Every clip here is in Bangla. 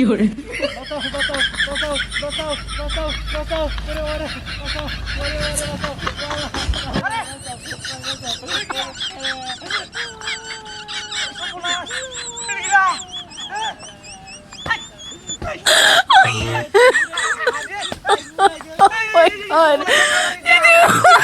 夜。oh my god!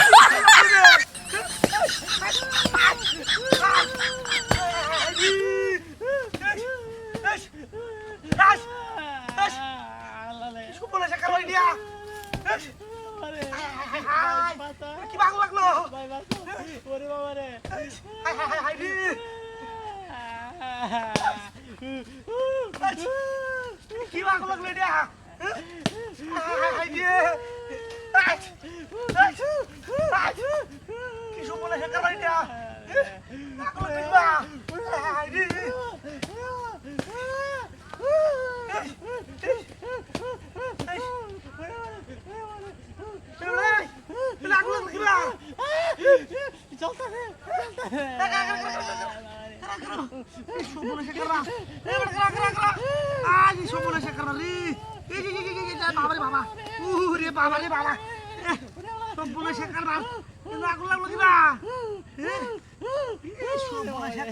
কি ভালো লাগল? কি ভালো লাগল এটা? কি সুবলে সে কারণ এটা? লাগল কিবা সুবলে সে কারণ এবার করা করা করা আজ সুবলে সে কারণ রে এই যে যে যে বাবা রে বাবা উরে বাবা রে বাবা সুবলে সে কারণ লাগল লাগল কিবা সুবলে সে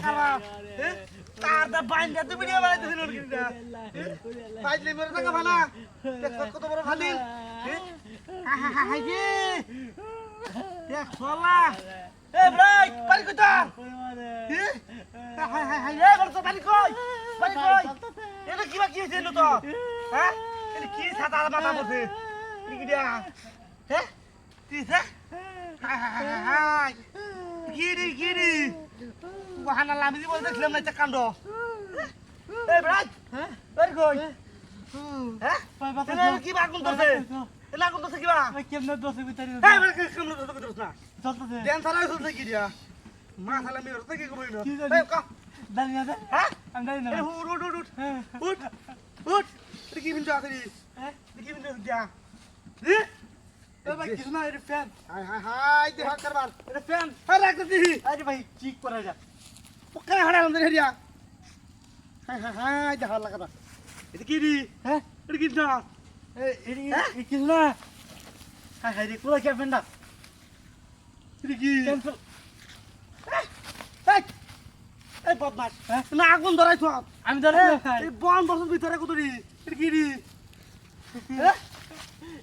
কারণ তার দা বাইন্দা তুমি ভিডিও বানাইতেছিল কিনা বাইলে মেরে টাকা ভালা দেখ কত বড় ফালিল হাই রে দেখ সোলা এ ভাই পারি কইতা হাই হাই হাই রে বলতো কই? কই? এটা কিবা কি হইছে তো? হ্যাঁ? এটা কি সাদা মাথা বসে? দিয়া হ্যাঁ কি সে হাই হাই হাই হাই কি রে কি রে? বাহানা লামি দিব দেখলাম না কাণ্ড। এই ব্রাজ হ্যাঁ বের কই? হ্যাঁ? কি আগুন ধরছে ধরছে কিবা কেমনে ভিতরে হ্যাঁ কই কেমন না চলতেছে দেন কি দিয়া মা সালা মেরে তো কি না কি হ্যাঁ আমি দাঁড়িয়ে না উঠ উঠ উঠ উঠ হ্যাঁ উঠ উঠ এটা কি বিন্দু আছে হ্যাঁ কি বিন্দু দিয়া রে ভাই কিছু না এটা ফ্যান হাই হাই হাই দেখ করবার এটা ফ্যান হ্যাঁ রাখ দিহি আরে ভাই ঠিক করা যা পক্কা হাই হাই হাই লাগাবা এটা কি রে হ্যাঁ এটা কি না এ কিছু না হাই হাই রে কোলা কে ফ্যানটা এটা কি? ক্যান্সেল এই এই বদমাস। হ্যাঁ? না আগুন ধরাই তো। আমি এই বন বসন ভিতরে কত রে? এটা কি রে? হ্যাঁ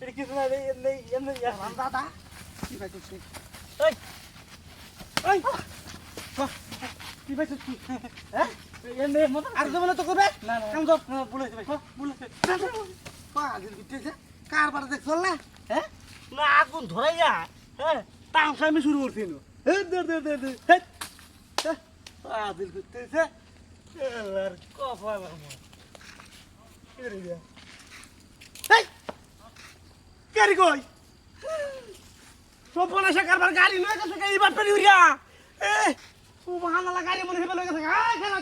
এটা কিছু না এমনি এমনি দাদা। কি তুই? এই। এই। কি তুই? হ্যাঁ এমনি আর দেব না তো করবে না না। কাম ধর না বলেছে ভাই বলেছে। পাগল বিটেছে কারবার দেখ চল না হ্যাঁ না আগুন ধরাইয়া হ্যাঁ তামসা আমি শুরু করছি না হে দে দে দে দে হে। পাগল বিটেছে এলার কপাল আমার। এরে গিয়া এই কই? সপনা সে কারবার গাড়ি লয়ে গেছে এইবার পেরি হইয়া এ সুবহানাল্লাহ গাড়ি মনে হেবে গেছে। আয় খেলা